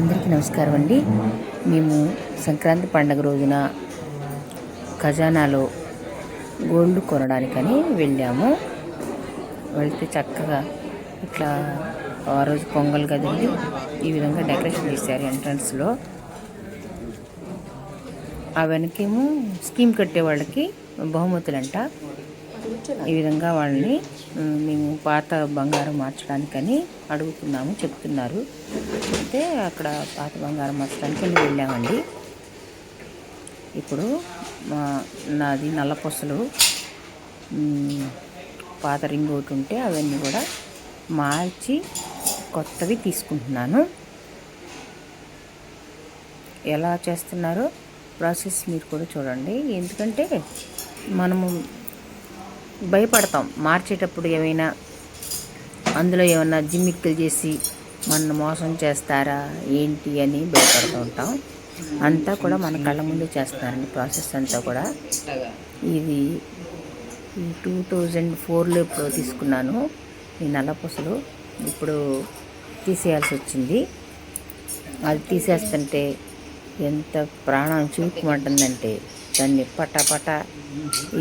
అందరికీ నమస్కారం అండి. మేము సంక్రాంతి పండగ రోజున ఖజానాలో గోల్డ్ కొనడానికని వెళ్ళాము. వెళ్తే చక్కగా ఇట్లా ఆ రోజు పొంగల్ కదండి ఈ విధంగా డెకరేషన్ చేశారు ఎంట్రన్స్లో. ఆ వెనకేమో స్కీమ్ కట్టే వాళ్ళకి బహుమతులంట. ఈ విధంగా వాళ్ళని మేము పాత బంగారం మార్చడానికని అడుగుతున్నాము చెప్తున్నారు. అయితే అక్కడ పాత బంగారం మార్చడానికి వెళ్ళి వెళ్ళామండి. ఇప్పుడు మా నాది నల్లపొసలు పాత రింగ్ ఒకటి ఉంటే అవన్నీ కూడా మార్చి కొత్తవి తీసుకుంటున్నాను. ఎలా చేస్తున్నారో ప్రాసెస్ మీరు కూడా చూడండి. ఎందుకంటే మనము భయపడతాం. మార్చేటప్పుడు ఏమైనా అందులో ఏమైనా జిమ్మిక్కులు చేసి మన మోసం చేస్తారా? ఏంటి అని భయపడుతూ ఉంటాం. అంతా కూడా మన కళ్ళ ముందు చేస్తున్నారండి ప్రాసెస్ అంతా కూడా. ఇది టూ థౌజండ్ ఫోర్లో ఇప్పుడు తీసుకున్నాను. ఈ నల్లపూసలు ఇప్పుడు తీసేయాల్సి వచ్చింది. అది తీసేస్తుంటే ఎంత ప్రాణం చూపుమంటుందంటే దాన్ని పట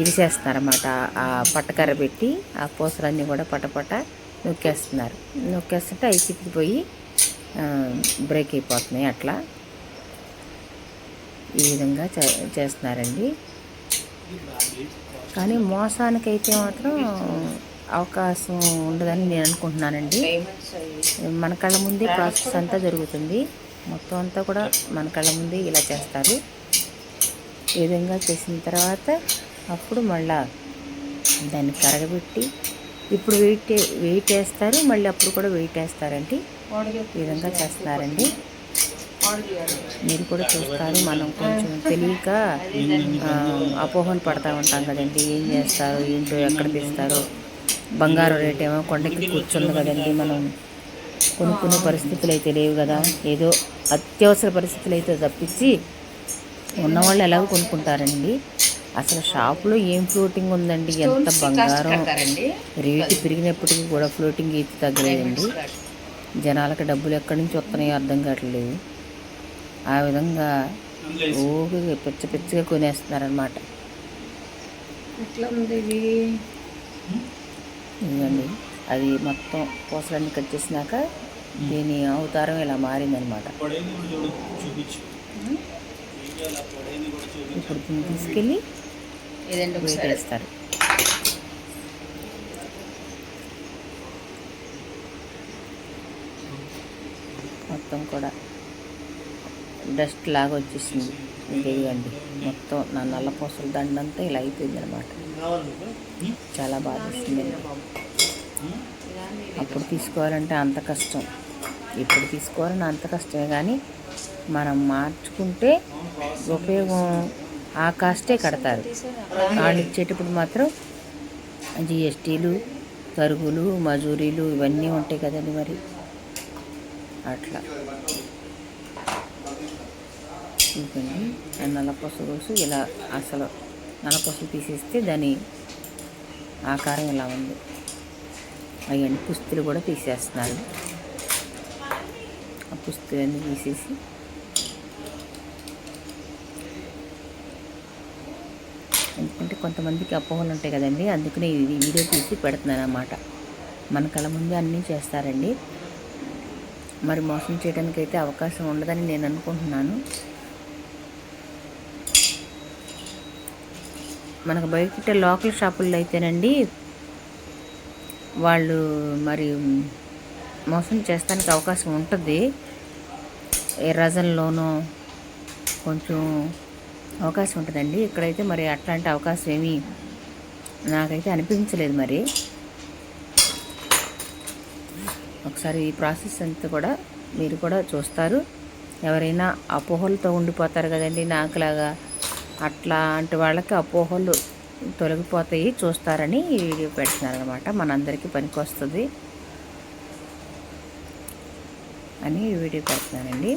ఇరిసేస్తున్నారన్నమాట ఆ పట్టకర్ర పెట్టి ఆ పూసలన్నీ కూడా పటపట నొక్కేస్తున్నారు. నొక్కేస్తుంటే అవి చిక్కిపోయి బ్రేక్ అయిపోతున్నాయి అట్లా. ఈ విధంగా చే చేస్తున్నారండి. కానీ మోసానికైతే మాత్రం అవకాశం ఉండదని నేను అనుకుంటున్నానండి. మన కళ్ళ ముందే ప్రాసెస్ అంతా జరుగుతుంది. మొత్తం అంతా కూడా మన కళ్ళ ముందే ఇలా చేస్తారు. ఈ విధంగా చేసిన తర్వాత అప్పుడు మళ్ళా దాన్ని కరగబెట్టి ఇప్పుడు వెయిట్ వెయిట్ వేస్తారు మళ్ళీ అప్పుడు కూడా వెయిట్ వేస్తారండి ఈ విధంగా చేస్తున్నారండి. మీరు కూడా చూస్తారు మనం కొంచెం తెలియక అపోహలు పడతా ఉంటాం కదండి. ఏం చేస్తారు ఏంటో ఎక్కడ తీస్తారు. బంగారం రేట్ ఏమో కొండకి కూర్చుంది కదండి మనం. కొనుక్కునే పరిస్థితులు అయితే లేవు కదా. ఏదో అత్యవసర పరిస్థితులు అయితే తప్పించి ఉన్నవాళ్ళు ఎలాగో కొనుక్కుంటారండి. అసలు షాపులో ఏం ఫ్లోటింగ్ ఉందండి? ఎంత బంగారం? రేటు పెరిగినప్పటికీ కూడా ఫ్లోటింగ్ అయితే తగ్గలేదండి. జనాలకు డబ్బులు ఎక్కడి నుంచి వస్తున్నాయో అర్థం కావట్లేదు. ఆ విధంగా ఓపిక పిచ్చ పిచ్చగా కొనేస్తున్నారనమాట ఎట్లా ఉంది ఇది? ఇదిగోండి. అది మొత్తం పూసలన్నీ కట్ చేసినాక దీని అవతారం ఇలా మారిందనమాట ఇప్పుడు తీసుకెళ్ళి వేస్తారు మొత్తం కూడా డస్ట్ లాగా వచ్చేసింది. ఇదిగండి మొత్తం నా నల్ల పూసల దండంతా ఇలా అయిపోయింది అనమాట చాలా బాధ వేసిందండి అప్పుడు తీసుకోవాలంటే అంత కష్టం. ఇప్పుడు తీసుకోవాలని అంత కష్టమే కానీ మనం మార్చుకుంటే ఉపయోగం ఆ కాస్టే కడతారు. వాళ్ళు ఇచ్చేటప్పుడు మాత్రం జిఎస్టీలు తరుగులు మజూరీలు ఇవన్నీ ఉంటాయి కదండి మరి. అట్లా. ఇంకండి ఆ రోజు ఇలా అసలు నల్లపూసలు తీసేస్తే దాని ఆకారం ఇలా ఉంది? అవన్నీ పుస్తులు కూడా తీసేస్తున్నారు. ఆ పుస్తులన్నీ తీసేసి ఎందుకంటే కొంతమందికి అపోహలు ఉంటాయి కదండి. అందుకనే ఇది వీడియో తీసి పెడుతున్నాను అన్నమాట మన కళ్ళ ముందే అన్నీ చేస్తారండి. మరి మోసం చేయడానికి అయితే అవకాశం ఉండదని నేను అనుకుంటున్నాను. మనకు బయట లోకల్ షాపుల్లో అయితేనండి వాళ్ళు మరి మోసం చేస్తానికి అవకాశం ఉంటుంది. ఎర్రజన్లోనూ కొంచెం అవకాశం ఉంటుందండి. ఇక్కడైతే మరి అట్లాంటి అవకాశం ఏమీ నాకైతే అనిపించలేదు మరి. ఒకసారి ఈ ప్రాసెస్ అంతా కూడా మీరు కూడా చూస్తారు. ఎవరైనా అపోహలతో ఉండిపోతారు కదండి నాకులాగా. అట్లాంటి వాళ్ళకి అపోహలు తొలగిపోతాయి చూస్తారని ఈ వీడియో పెడుతున్నారు అనమాట మనందరికీ పనికి వస్తుంది అని ఈ వీడియో పెడుతున్నానండి.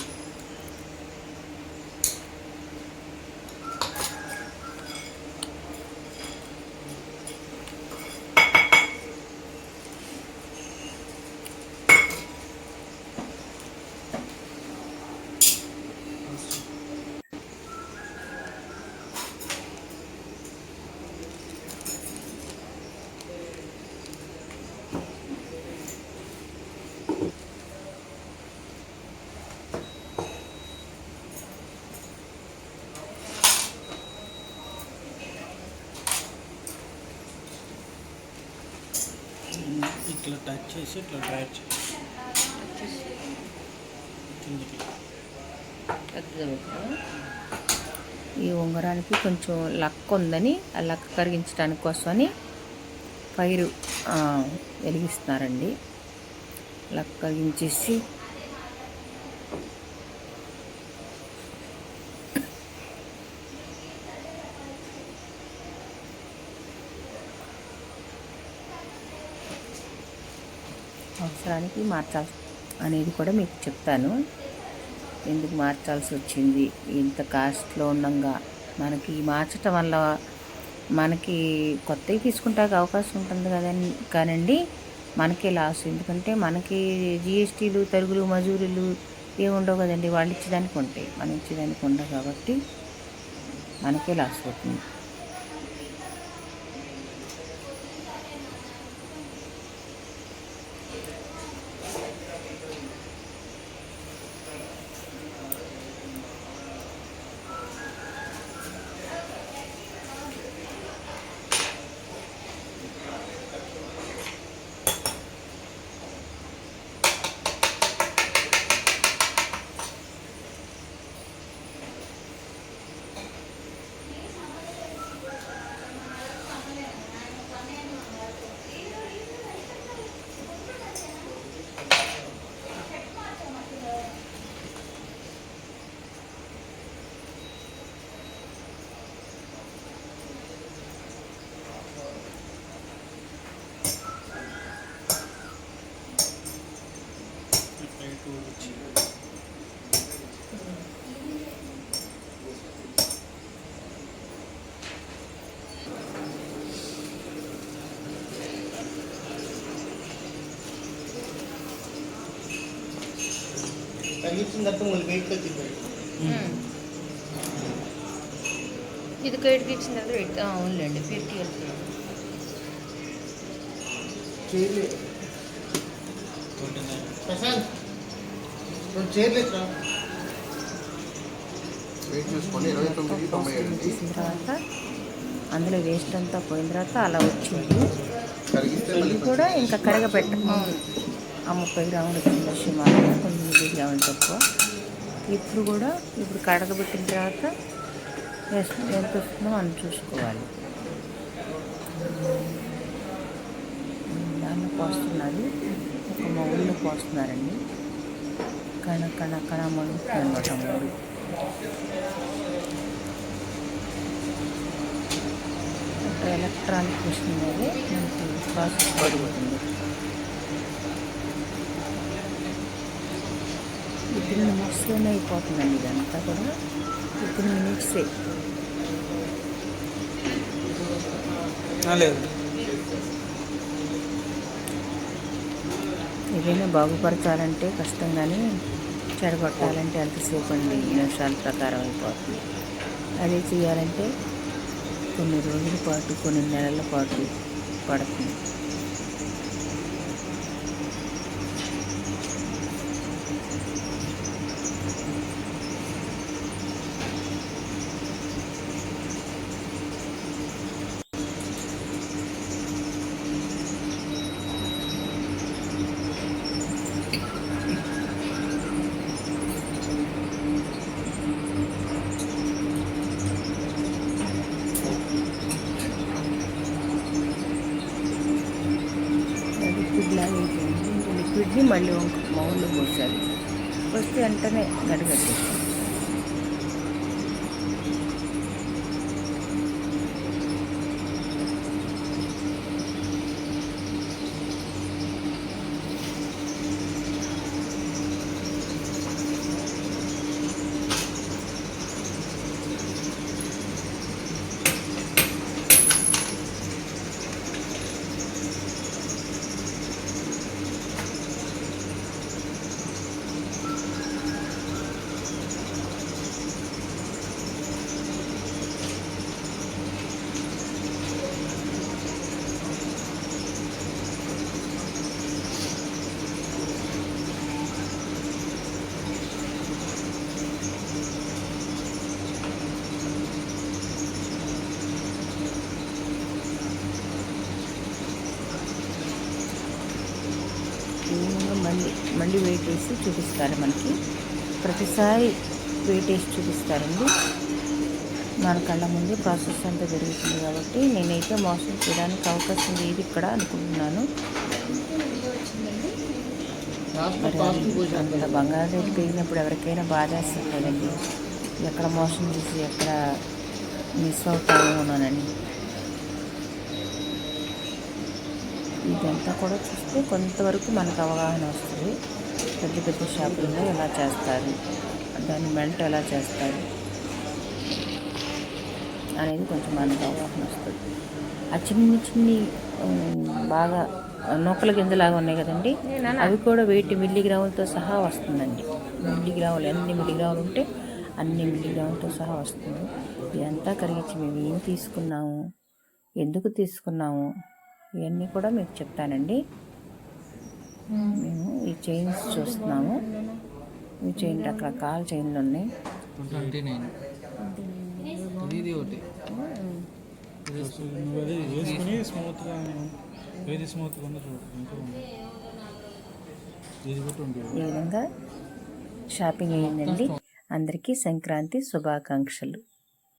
చేసి ఇట్లా డ్రాగ్ కిందికి. ఈ ఉంగరానికి కొంచెం లక్క ఉందని ఆ లక్క కరిగించడానికి కోసమని పైరు వెలిగిస్తున్నారండి. లక్క కరిగించేసి అవసరానికి మార్చాల్సి అనేది కూడా మీకు చెప్తాను. ఎందుకు మార్చాల్సి వచ్చింది? ఇంత కాస్ట్లో ఉండంగా మనకి మార్చటం వల్ల మనకి కొత్తవి తీసుకుంటానికి అవకాశం ఉంటుంది కదండి. కానండి మనకే లాస్. ఎందుకంటే మనకి జిఎస్టీలు తరుగులు మజూరీలు ఏమి ఉండవు కదండి. వాళ్ళు ఇచ్చేదానికి ఉంటాయి. మనం ఇచ్చేదానికి ఉండవు కాబట్టి మనకే లాస్ అవుతుంది. తగ్గించిన తర్వాత మళ్ళీ వెయిట్ వచ్చింది. ఇది ఇచ్చిన తర్వాత వెయిట్ అవునులేండి ఫిఫ్టీ ప్రశాంత్ రెండు తీసిన తర్వాత అందులో వేస్ట్ అంతా పోయిన తర్వాత అలా వచ్చింది. ఇది మళ్ళీ కూడా ఇంకా కరగబెట్ట ఆ ముప్పై గ్రాములు వచ్చింది సుమారు తొమ్మిది గ్రాములు తక్కువ ఇప్పుడు కూడా ఇప్పుడు కడగబెట్టిన తర్వాత ఎంత వస్తుందో మనం చూసుకోవాలి. దాన్ని పోస్తున్నారు. ఒక మౌల్లో పోస్తున్నారండి. కణ కణ కణ మడుగుతుంది అనమాట ఎలక్ట్రానిక్ మిషన్ మీద మనకి ప్రాసెస్ జరుగుతుంది వితిన్ మినిట్స్లోనే అయిపోతుందండి ఇదంతా కూడా. వితిన్ మినిట్సే. ఏదైనా బాగుపరచాలంటే కష్టం కానీ చెడగొట్టాలంటే ఎంతసేపు అండి నిమిషాల ప్రకారం అయిపోతుంది. అదే చేయాలంటే కొన్ని రోజుల పాటు కొన్ని నెలల పాటు పడుతుంది. మళ్ళీ ఒక మౌల్లో పోసాలి వస్తే వెంటనే గడగట్టేసి మళ్ళీ వెయిట్ వేసి చూపిస్తారు మనకి. ప్రతిసారి వెయిట్ వేసి చూపిస్తారండి. మన కళ్ళ ముందే ప్రాసెస్ అంతా జరుగుతుంది కాబట్టి నేనైతే మోసం చేయడానికి అవకాశం లేదు ఇక్కడ అనుకుంటున్నాను. అంత బంగారం రేటు పెరిగినప్పుడు ఎవరికైనా బాధేస్తుంది కదండి. ఎక్కడ మోసం చేసి ఎక్కడ మిస్ అవుతామోనని ఇదంతా కూడా వరకు కొంతవరకు మనకు అవగాహన వస్తుంది. పెద్ద పెద్ద షాపుల్లో ఎలా చేస్తారు? దాన్ని మెంట్ ఎలా చేస్తారు? అనేది కొంచెం మనకు అవగాహన వస్తుంది. ఆ చిన్ని చిన్ని బాగా నూకల గింజలాగా ఉన్నాయి కదండి. అవి కూడా వెయిట్ మిల్లీగ్రాములతో సహా వస్తుందండి. మిల్లీగ్రాములు ఎన్ని మిల్లీగ్రాములు ఉంటే అన్ని మిల్లీగ్రాములతో సహా వస్తుంది. ఇదంతా కరిగించి మేము ఏం తీసుకున్నాము? ఎందుకు తీసుకున్నాము? ఇవన్నీ కూడా మీకు చెప్తానండి. మేము ఈ చైన్స్ చూస్తున్నాము. ఈ చైన్ రకరకాల చైన్లు ఉన్నాయి. ఇది ఒకటి. ఏది స్మూత్గా ఉందో చూడు. ఈ విధంగా షాపింగ్ అయ్యిందండి అందరికీ సంక్రాంతి శుభాకాంక్షలు.